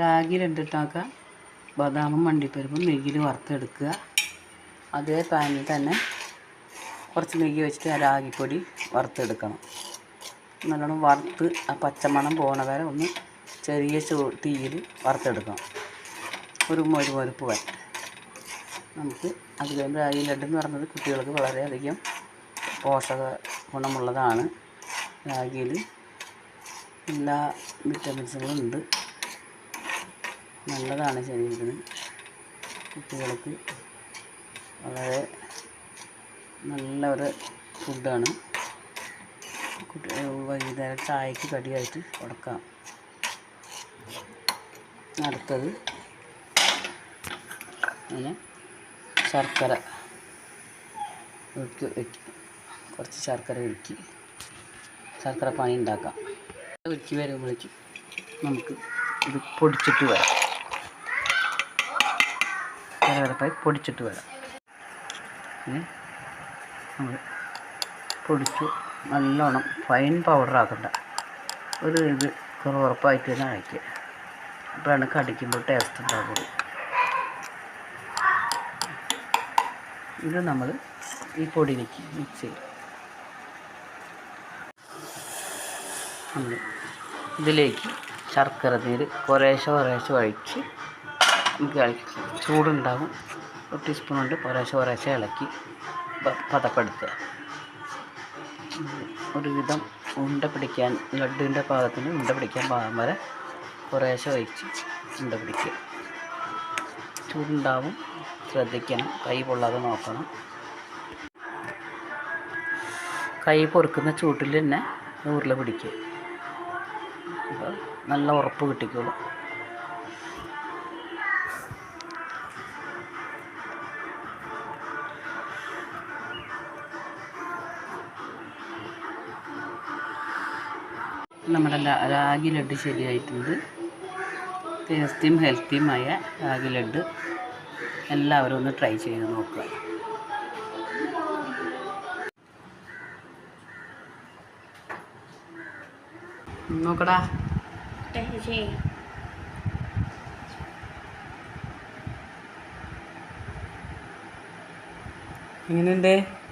രാഗി ലഡുണ്ടാക്കുക ബദാമും മണ്ടിപ്പരിപ്പും നെയ്യിൽ വറുത്തെടുക്കുക. അതേ പാനിൽ തന്നെ കുറച്ച് നെയ്യ് വെച്ചിട്ട് ആ രാഗിപ്പൊടി വറുത്തെടുക്കണം. നല്ലോണം വറുത്ത് ആ പച്ചമണം പോണ വരെ ഒന്ന് ചെറിയ ചൂ തീയിൽ വറുത്തെടുക്കണം. ഒരു മൊരു മൊരുപ്പ് വരെ. നമുക്ക് അത് കഴിയുമ്പോൾ രാഗി ലഡു എന്ന് പറയുന്നത് കുട്ടികൾക്ക് വളരെയധികം പോഷക ഗുണമുള്ളതാണ്. രാഗിയിൽ എല്ലാ വിറ്റമിൻസുകളും ഉണ്ട്. നല്ലതാണ് ശരീരത്തിന് കുട്ടികൾക്ക് വളരെ നല്ല ഒരു ഫുഡാണ് വൈകുന്നേരം ചായക്ക് കടിയായിട്ട് കൊടുക്കാം. അടുത്തത് അങ്ങനെ ശർക്കര ഒഴുക്കി വെക്കി. കുറച്ച് ശർക്കര ഒഴുക്കി ശർക്കര പാനി ഉണ്ടാക്കാം. ഒഴുക്കി വരുമ്പോഴേക്കും നമുക്ക് ഇത് പൊടിച്ചിട്ട് വരാം. കരകരപ്പായി പൊടിച്ചിട്ട് വരാം. നമ്മൾ പൊടിച്ചു നല്ലോണം ഫൈൻ പൗഡർ ആക്കണ്ട. ഒരു ഇത് കുറപ്പായിട്ട് തന്നെ അയക്കുക അപ്പോഴാണ് കടിക്കുമ്പോൾ ടേസ്റ്റ് ഉണ്ടാകുന്നത് ഇത് നമ്മൾ ഈ പൊടിയിലേക്ക് മിക്സ് ചെയ്യും. നമ്മൾ ഇതിലേക്ക് ശർക്കര നീര് കുറേശ്ശെ കുറേശ്ശെ ഒഴിച്ച് നമുക്ക് ചൂടുണ്ടാകും ഒരു ടീസ്പൂൺ കൊണ്ട് കുറേശ്ശെ കുറേശ്ശെ ഇളക്കി പതപ്പെടുത്തുക. ഒരുവിധം ഉണ്ട പിടിക്കാൻ ലഡുവിന്റെ പാകത്തിന് ഉണ്ട പിടിക്കാൻ പാകം വരെ കുറേശ്ശെ ഒഴിച്ച് ഉണ്ട പിടിക്കുക. ചൂടുണ്ടാവും. ശ്രദ്ധിക്കണം. കൈ പൊള്ളാതെ നോക്കണം. കൈ പൊറുക്കുന്ന ചൂട്ടിൽ തന്നെ ഉരുള പിടിക്കുക. അപ്പോൾ നല്ല ഉറപ്പ് കിട്ടിക്കോളും. നമ്മുടെ രാഗി ലഡു ശരിയായിട്ടുണ്ട്. ടേസ്റ്റിയും ഹെൽത്തിയുമായ രാഗി ലഡു എല്ലാവരും ഒന്ന് ട്രൈ ചെയ്ത് നോക്കുക. നോക്കടാ. എങ്ങനെയുണ്ട്?